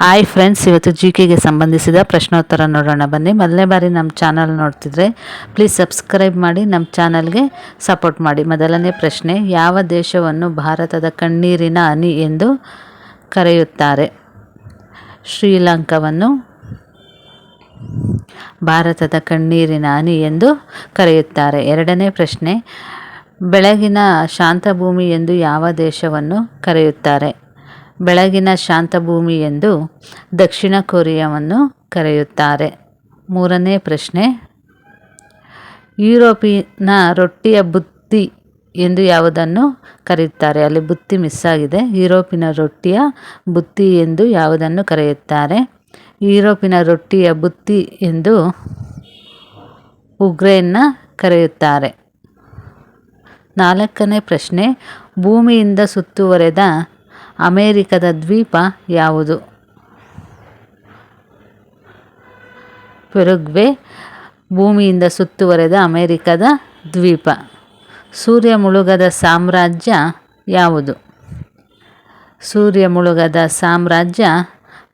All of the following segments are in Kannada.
ಹಾಯ್ ಫ್ರೆಂಡ್ಸ್ ಇವತ್ತು ಜಿ ಕೆಗೆ ಸಂಬಂಧಿಸಿದ ಪ್ರಶ್ನೋತ್ತರ ನೋಡೋಣ. ಬನ್ನಿ, ಮೊದಲನೇ ಬಾರಿ ನಮ್ಮ ಚಾನಲ್ ನೋಡ್ತಿದ್ರೆ ಪ್ಲೀಸ್ ಸಬ್ಸ್ಕ್ರೈಬ್ ಮಾಡಿ, ನಮ್ಮ ಚಾನಲ್ಗೆ ಸಪೋರ್ಟ್ ಮಾಡಿ. ಮೊದಲನೇ ಪ್ರಶ್ನೆ, ಯಾವ ದೇಶವನ್ನು ಭಾರತದ ಕಣ್ಣೀರಿನ ಹನಿ ಎಂದು ಕರೆಯುತ್ತಾರೆ? ಶ್ರೀಲಂಕಾವನ್ನು ಭಾರತದ ಕಣ್ಣೀರಿನ ಹನಿ ಎಂದು ಕರೆಯುತ್ತಾರೆ. ಎರಡನೇ ಪ್ರಶ್ನೆ, ಬೆಳಗಿನ ಶಾಂತಭೂಮಿ ಎಂದು ಯಾವ ದೇಶವನ್ನು ಕರೆಯುತ್ತಾರೆ? ಬೆಳಗಿನ ಶಾಂತಭೂಮಿ ಎಂದು ದಕ್ಷಿಣ ಕೊರಿಯಾವನ್ನು ಕರೆಯುತ್ತಾರೆ. ಮೂರನೇ ಪ್ರಶ್ನೆ, ಯುರೋಪಿನ ರೊಟ್ಟಿಯ ಬುತ್ತಿ ಎಂದು ಯಾವುದನ್ನು ಕರೆಯುತ್ತಾರೆ? ಅಲ್ಲಿ ಬುತ್ತಿ ಮಿಸ್ ಆಗಿದೆ. ಯುರೋಪಿನ ರೊಟ್ಟಿಯ ಬುತ್ತಿ ಎಂದು ಯಾವುದನ್ನು ಕರೆಯುತ್ತಾರೆ? ಯುರೋಪಿನ ರೊಟ್ಟಿಯ ಬುತ್ತಿ ಎಂದು ಉಗ್ರೇನ್ನ ಕರೆಯುತ್ತಾರೆ. ನಾಲ್ಕನೇ ಪ್ರಶ್ನೆ, ಭೂಮಿಯಿಂದ ಸುತ್ತುವರೆದ ಅಮೇರಿಕದ ದ್ವೀಪ ಯಾವುದು? ಪೆರುಗ್ವೆ, ಭೂಮಿಯಿಂದ ಸುತ್ತುವರೆದ ಅಮೇರಿಕದ ದ್ವೀಪ. ಸೂರ್ಯ ಮುಳುಗದ ಸಾಮ್ರಾಜ್ಯ ಯಾವುದು? ಸೂರ್ಯ ಮುಳುಗದ ಸಾಮ್ರಾಜ್ಯ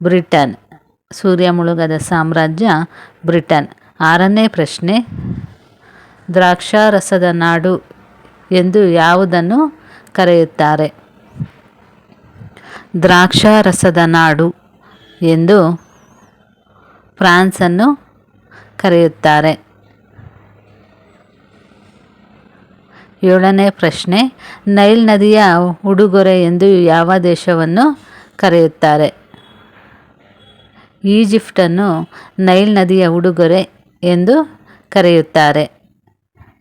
ಬ್ರಿಟನ್. ಸೂರ್ಯ ಮುಳುಗದ ಸಾಮ್ರಾಜ್ಯ ಬ್ರಿಟನ್. ಆರನೇ ಪ್ರಶ್ನೆ. ದ್ರಾಕ್ಷಾರಸದ ನಾಡು ಎಂದು ಯಾವುದನ್ನು ಕರೆಯುತ್ತಾರೆ? ದ್ರಾಕ್ಷಾರಸದ ನಾಡು ಎಂದು ಫ್ರಾನ್ಸನ್ನು ಕರೆಯುತ್ತಾರೆ. ಏಳನೇ ಪ್ರಶ್ನೆ, ನೈಲ್ ನದಿಯ ಉಡುಗೊರೆ ಎಂದು ಯಾವ ದೇಶವನ್ನು ಕರೆಯುತ್ತಾರೆ? ಈಜಿಪ್ಟನ್ನು ನೈಲ್ ನದಿಯ ಉಡುಗೊರೆ ಎಂದು ಕರೆಯುತ್ತಾರೆ.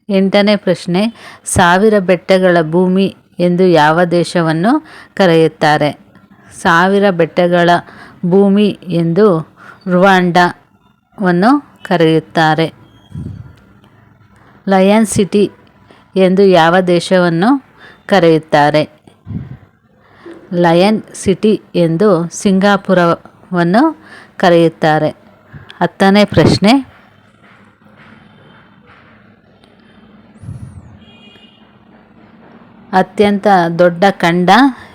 ಎಂಟನೇ ಪ್ರಶ್ನೆ, ಸಾವಿರ ಬೆಟ್ಟಗಳ ಭೂಮಿ ಎಂದು ಯಾವ ದೇಶವನ್ನು ಕರೆಯುತ್ತಾರೆ? ಸಾವಿರ ಬೆಟ್ಟಗಳ ಭೂಮಿ ಎಂದು ರುವಾಂಡವನ್ನು ಕರೆಯುತ್ತಾರೆ. ಲಯನ್ ಸಿಟಿ ಎಂದು ಯಾವ ದೇಶವನ್ನು ಕರೆಯುತ್ತಾರೆ? ಲಯನ್ ಸಿಟಿ ಎಂದು ಸಿಂಗಾಪುರವನ್ನು ಕರೆಯುತ್ತಾರೆ. ಹತ್ತನೇ ಪ್ರಶ್ನೆ. ಅತ್ಯಂತ ದೊಡ್ಡ ಖಂಡ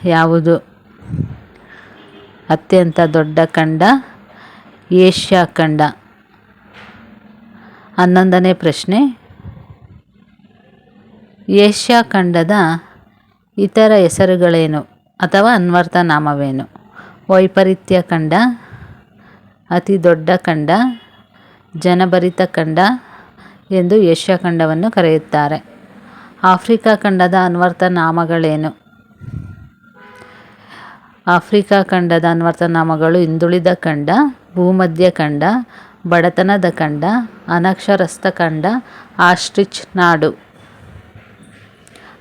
ಯಾವುದು? ಅತ್ಯಂತ ದೊಡ್ಡ ಖಂಡ, ಏಷ್ಯಾ ಖಂಡ. ಹನ್ನೊಂದನೇ ಪ್ರಶ್ನೆ. ಏಷ್ಯಾ ಖಂಡದ ಇತರ ಹೆಸರುಗಳೇನು? ಅಥವಾ ಅನ್ವರ್ಥ ನಾಮವೇನು ವೈಪರೀತ್ಯ ಖಂಡ, ಅತಿ ದೊಡ್ಡ ಖಂಡ, ಜನಭರಿತ ಖಂಡ ಎಂದು ಏಷ್ಯಾ ಖಂಡವನ್ನು ಕರೆಯುತ್ತಾರೆ. ಆಫ್ರಿಕಾ ಖಂಡದ ಅನ್ವರ್ಥ ನಾಮಗಳೇನು ಆಫ್ರಿಕಾ ಖಂಡದ ಅನ್ವರ್ಥನಾಮಗಳು ಹಿಂದುಳಿದ ಖಂಡ, ಭೂಮಧ್ಯ ಖಂಡ, ಬಡತನದ ಖಂಡ, ಅನಕ್ಷರಸ್ಥ ಖಂಡ, ಆಸ್ಟ್ರಿಚ್ ನಾಡು.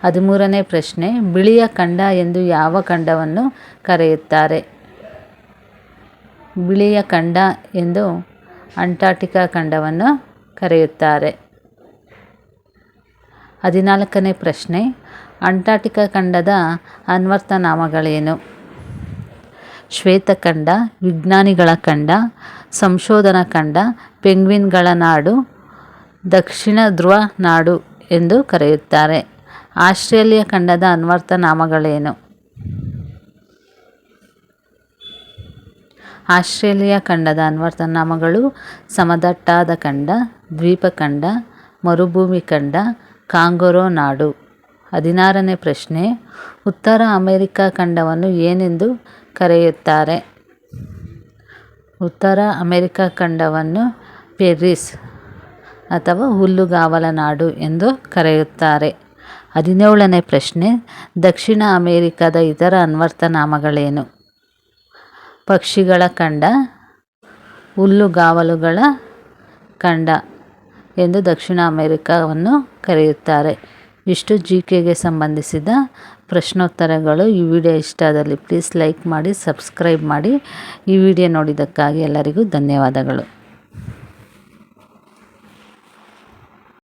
ಹದಿಮೂರನೇ ಪ್ರಶ್ನೆ, ಬಿಳಿಯ ಖಂಡ ಎಂದು ಯಾವ ಖಂಡವನ್ನು ಕರೆಯುತ್ತಾರೆ? ಬಿಳಿಯ ಖಂಡ ಎಂದು ಅಂಟಾರ್ಟಿಕಾ ಖಂಡವನ್ನು ಕರೆಯುತ್ತಾರೆ. ಹದಿನಾಲ್ಕನೇ ಪ್ರಶ್ನೆ, ಅಂಟಾರ್ಟಿಕಾ ಖಂಡದ ಅನ್ವರ್ಥನಾಮಗಳೇನು ಶ್ವೇತಖಂಡ ವಿಜ್ಞಾನಿಗಳ ಖಂಡ ಸಂಶೋಧನಾ ಖಂಡ ಪೆಂಗ್ವಿನ್ಗಳ ನಾಡು, ದಕ್ಷಿಣ ಧ್ರುವ ನಾಡು ಎಂದು ಕರೆಯುತ್ತಾರೆ. ಆಸ್ಟ್ರೇಲಿಯಾ ಖಂಡದ ಅನ್ವರ್ಥ ನಾಮಗಳೇನು? ಆಸ್ಟ್ರೇಲಿಯಾ ಖಂಡದ ಅನ್ವರ್ಥ ನಾಮಗಳು ಸಮದಟ್ಟಾದ ಖಂಡ ದ್ವೀಪಖಂಡ ಮರುಭೂಮಿ ಖಂಡ, ಕಾಂಗೊರೋ ನಾಡು. ಹದಿನಾರನೇ ಪ್ರಶ್ನೆ, ಉತ್ತರ ಅಮೆರಿಕಾ ಖಂಡವನ್ನು ಏನೆಂದು ಕರೆಯುತ್ತಾರೆ. ಉತ್ತರ ಅಮೆರಿಕ ಖಂಡವನ್ನು ಪೆರಿಸ್ ಅಥವಾ ಹುಲ್ಲುಗಾವಲ ನಾಡು ಎಂದು ಕರೆಯುತ್ತಾರೆ. ಹದಿನೇಳನೇ ಪ್ರಶ್ನೆ, ದಕ್ಷಿಣ ಅಮೆರಿಕದ ಇತರ ಅನ್ವರ್ಥನಾಮಗಳೇನು ಪಕ್ಷಿಗಳ ಖಂಡ, ಹುಲ್ಲುಗಾವಲುಗಳ ಖಂಡ ಎಂದು ದಕ್ಷಿಣ ಅಮೆರಿಕವನ್ನು ಕರೆಯುತ್ತಾರೆ. ಇಷ್ಟು ಜಿ ಕೆಗೆ ಸಂಬಂಧಿಸಿದ ಪ್ರಶ್ನೋತ್ತರಗಳು ಈ ವಿಡಿಯೋ ಇಷ್ಟ ಆದಲ್ಲಿ ಪ್ಲೀಸ್ ಲೈಕ್ ಮಾಡಿ ಸಬ್ಸ್ಕ್ರೈಬ್ ಮಾಡಿ. ಈ ವಿಡಿಯೋ ನೋಡಿದ್ದಕ್ಕಾಗಿ ಎಲ್ಲರಿಗೂ ಧನ್ಯವಾದಗಳು.